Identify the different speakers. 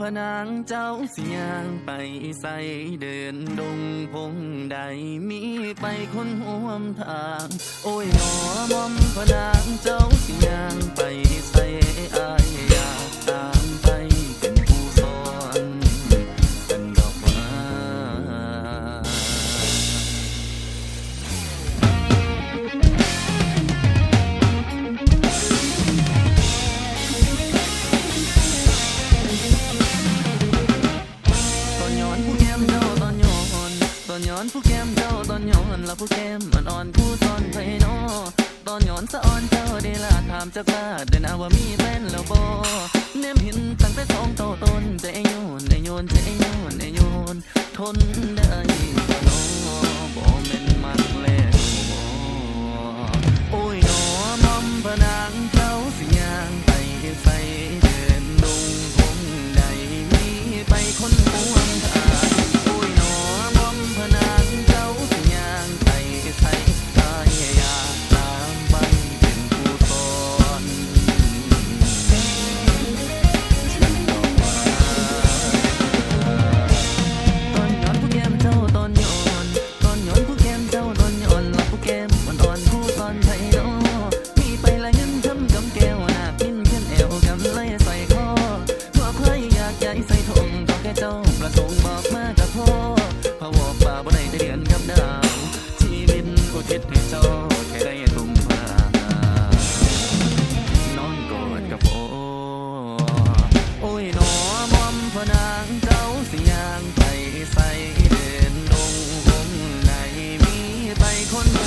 Speaker 1: พนางเจ้าเสียงไปใส่เดินดงพงใดมีไปคนห่วมทาง โอ้ยหนอมอมพนางเจ้า อนผู้แก้มเจ้าตอนย้อนแล้วผู้แก้มมันอ่อนผู้ตอนไพนอตอนย้อนสะอ่อนเจ้าได้ลาถามจากลาได้นะว่ามีแฟนแล้วบ่เนมห็นตั้งแต่สองโตต้นใจโยนใจโยนใจโยนใจโยนทนได้บ่นอบ่แม่นมักแล้วบ่โอ้ยหนอมอมพนา One.